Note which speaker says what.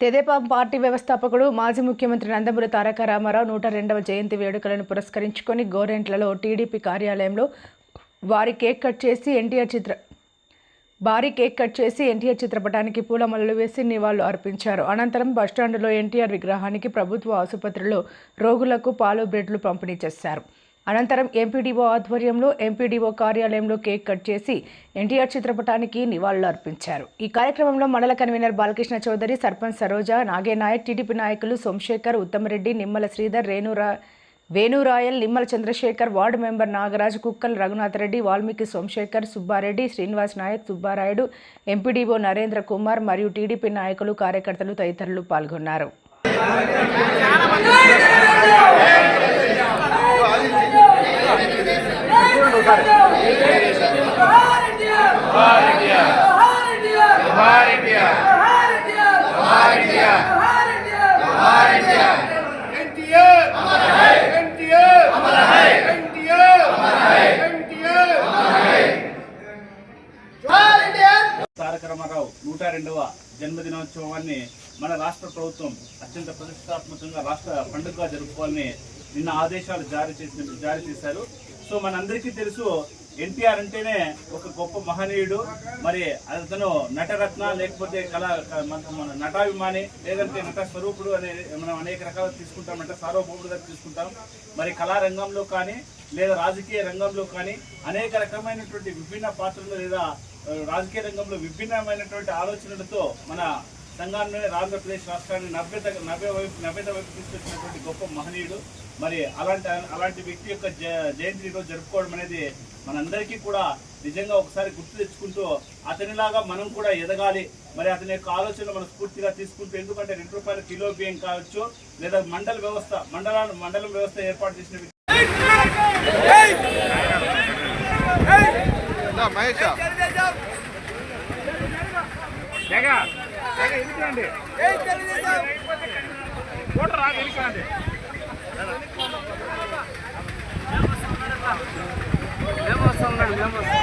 Speaker 1: తెదేపా party వ్యవస్థాపకుడు మాజీ ముఖ్యమంత్రి నందమూరి తారక రామారావు నూట రెండవ జయంతి వేడుకలను పురస్కరించుకొని గోరెంట్లలో టీడీపీ కార్యాలయంలో వారి కేక్ కట్ చేసి ఎన్టీఆర్ చిత్ర భారీ కేక్ కట్ చేసి ఎన్టీఆర్ చిత్రపటానికి పూలమలలు వేసి నివాళులు అర్పించారు. అనంతరం బస్టాండులో ఎన్టీఆర్ విగ్రహానికి ప్రభుత్వ ఆసుపత్రిలో రోగులకు పాలు బ్రెడ్లు పంపిణీ చేశారు. అనంతరం ఎంపీడీఓ ఆధ్వర్యంలో ఎంపీడీఓ కార్యాలయంలో కేక్ కట్ చేసి ఎన్టీఆర్ చిత్రపటానికి నివాళులు అర్పించారు ఈ కార్యక్రమంలో మండల కన్వీనర్ బాలకృష్ణ చౌదరి సర్పంచ్ సరోజ నాగేనాయక్ టీడీపీ నాయకులు Somasekhar Uttamareddy Nimmala Sridhar రేణురా Venurayal Nimmala Chandrasekhar ward member Nagaraj Kukkal Raghunath Reddy Valmiki Somasekhar Subbareddy Srinivas Nayak Subbarayudu MPDO Narendra Kumar మరియు టీడీపీ నాయకులు కార్యకర్తలు తదితరులు పాల్గొన్నారు.
Speaker 2: తారక రామారావు నూట రెండవ జన్మదినోత్సవాన్ని మన రాష్ట్ర ప్రభుత్వం అత్యంత ప్రతిష్టాత్మకంగా రాష్ట్ర పండుగగా జరుపుకోవాలని నిన్న ఆదేశాలు జారీ చేసిన జారీ చేశారు. సో మనందరికీ తెలుసు ఎన్టీఆర్ అంటేనే ఒక గొప్ప మహనీయుడు. మరి అతను నటరత్న లేకపోతే కళా మన మన నటాభిమాని లేదంటే నట స్వరూపుడు అనే మనం అనేక రకాలు తీసుకుంటాం సార్వభౌముడు సార్వభౌముడుగా తీసుకుంటాం. మరి కళారంగంలో కానీ లేదా రాజకీయ రంగంలో కానీ అనేక రకమైనటువంటి విభిన్న పాత్రలు లేదా రాజకీయ రంగంలో విభిన్నమైనటువంటి ఆలోచనలతో మన సంఘాన్ని ఆంధ్రప్రదేశ్ రాష్ట్రాన్ని నవ్యత నవ్య వైపు నవ్యత వైపు తీసుకొచ్చినటువంటి గొప్ప మహనీయుడు మరి అలాంటి అలాంటి వ్యక్తి యొక్క జ- జయంతిని ఈరోజు జరుపుకోవడం అనేది మనందరికీ కూడా నిజంగా ఒకసారి గుర్తు తెచ్చుకుంటూ అతనిలాగా మనం కూడా ఎదగాలి మరి అతని యొక్క ఆలోచనలు మనం స్ఫూర్తిగా తీసుకుంటూ ఎందుకంటే రెండు రూపాయల కిలో బియ్యం కావచ్చు లేదా మండల వ్యవస్థ మండల మండలం వ్యవస్థ ఏర్పాటు చేసిన మహేష్
Speaker 3: మేము వస్తాం మేడం మేము